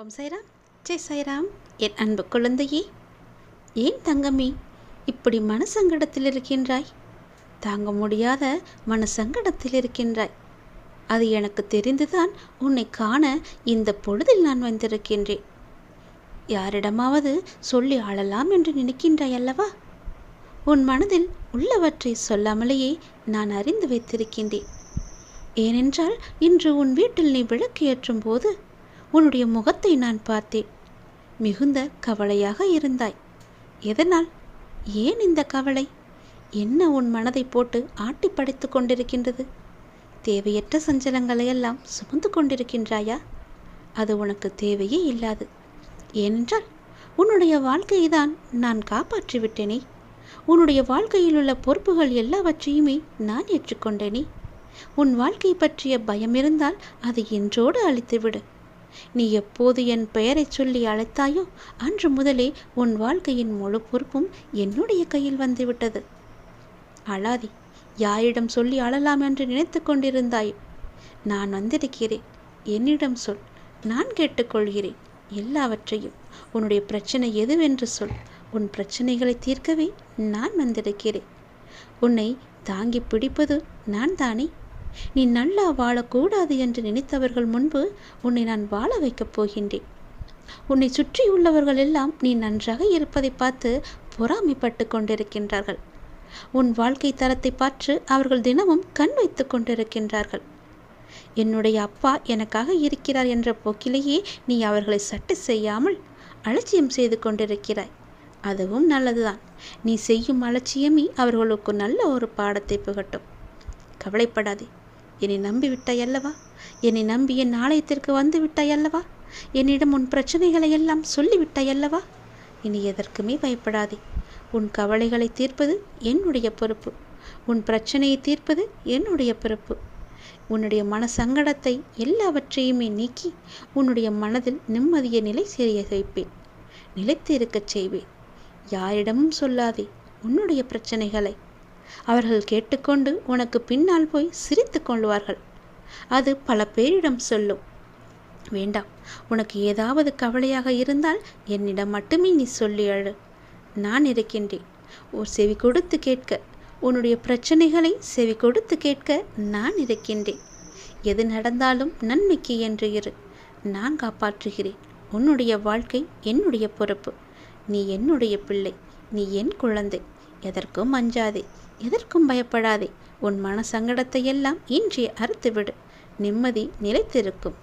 ஓம் சைராம். ஜெய் சைராம். என் அன்பு குழந்தையே ஏன் தங்கமே இப்படி மனசங்கடத்தில் இருக்கின்றாய்? தாங்க முடியாத மனசங்கடத்தில் இருக்கின்றாய். அது எனக்கு தெரிந்துதான் உன்னை காண இந்த பொழுதில் நான் வந்திருக்கின்றேன். யாரிடமாவது சொல்லி ஆளலாம் என்று நினைக்கின்றாய் அல்லவா? உன் மனதில் உள்ளவற்றை சொல்லாமலேயே நான் அறிந்து வைத்திருக்கின்றேன். ஏனென்றால் இன்று உன் வீட்டில் நீ விளக்கு ஏற்றும் போது உன்னுடைய முகத்தை நான் பார்த்தேன். மிகுந்த கவலையாக இருந்தாய். எதனால்? ஏன் இந்த கவலை? என்ன உன் மனதை போட்டு ஆட்டி படைத்து கொண்டிருக்கின்றது? தேவையற்ற சஞ்சலங்களை எல்லாம் சுமந்து கொண்டிருக்கின்றாயா? அது உனக்கு தேவையே இல்லாது. ஏனென்றால் உன்னுடைய வாழ்க்கையை தான் நான் காப்பாற்றிவிட்டேனே உன்னுடைய வாழ்க்கையில் உள்ள பொறுப்புகள் எல்லாவற்றையுமே நான் ஏற்றுக்கொண்டேனே. உன் வாழ்க்கை பற்றிய பயம் இருந்தால் அதை என்றோடு அழித்துவிடு. நீ எப்போது என் பெயரைச் சொல்லி அழைத்தாயோ அன்று முதலே உன் வாழ்க்கையின் முழு பொறுப்பும் என்னுடைய கையில் வந்துவிட்டது. அழாதி யாரிடம் சொல்லி அழலாம் என்று நினைத்து கொண்டிருந்தாய்? நான் வந்திருக்கிறேன். என்னிடம் சொல். நான் கேட்டுக்கொள்கிறேன். எல்லாவற்றையும். உன்னுடைய பிரச்சனை எதுவென்று சொல். உன் பிரச்சனைகளை தீர்க்கவே நான் வந்திருக்கிறேன். உன்னை தாங்கி பிடிப்பது நான் தானே நீ நல்லா வாழக்கூடாது என்று நினைத்தவர்கள் முன்பு உன்னை நான் வாழ வைக்கப் போகின்றேன். உன்னை சுற்றியுள்ளவர்கள் எல்லாம் நீ நன்றாக இருப்பதை பார்த்து பொறாமைப்பட்டு கொண்டிருக்கின்றார்கள். உன் வாழ்க்கை தரத்தை பார்த்து அவர்கள் தினமும் கண் வைத்து கொண்டிருக்கின்றார்கள். என்னுடைய அப்பா எனக்காக இருக்கிறார் என்ற போக்கிலேயே நீ அவர்களை சட்டு செய்யாமல் அலட்சியம் செய்து கொண்டிருக்கிறாய். அதுவும் நல்லதுதான். நீ செய்யும் அலட்சியமே அவர்களுக்கு நல்ல ஒரு பாடத்தை புகட்டும். கவலைப்படாதே. என்னை நம்பி விட்டாய் அல்லவா? என்னை நம்பி என் ஆலயத்திற்கு வந்து விட்டாய் அல்லவா? என்னிடம் உன் பிரச்சனைகளை எல்லாம் சொல்லிவிட்டாய் அல்லவா? இனி எதற்குமே பயப்படாதே. உன் கவலைகளை தீர்ப்பது என்னுடைய பொறுப்பு. உன் பிரச்சனையை தீர்ப்பது என்னுடைய பொறுப்பு. உன்னுடைய மன சங்கடத்தை எல்லாவற்றையுமே நீக்கி உன்னுடைய மனதில் நிம்மதியை நிலை செய்ய வைப்பேன். நிலைத்து இருக்கச் செய்வேன். யாரிடமும் சொல்லாதே உன்னுடைய பிரச்சனைகளை. அவர்கள் கேட்டுக்கொண்டு உனக்கு பின்னால் போய் சிரித்து கொள்வார்கள். அது பல பேரிடம் சொல்லும். வேண்டாம் உனக்கு ஏதாவது கவலையாக இருந்தால் என்னிடம் மட்டுமே நீ சொல்லி அழு. நான் இருக்கின்றேன். ஒரு செவி கொடுத்து கேட்க உன்னுடைய பிரச்சனைகளை செவி கொடுத்து கேட்க நான் இருக்கின்றேன். எது நடந்தாலும் நன்மைக்கு என்று இரு. நான் காப்பாற்றுகிறேன். உன்னுடைய வாழ்க்கை என்னுடைய பொறுப்பு. நீ என்னுடைய பிள்ளை. நீ என் குழந்தை. எதற்கும் அஞ்சாதே. எதற்கும் பயப்படாதே. உன் மன சங்கடத்தை எல்லாம் இன்றே அறுத்துவிடு. நிம்மதி நிலைத்திருக்கும்.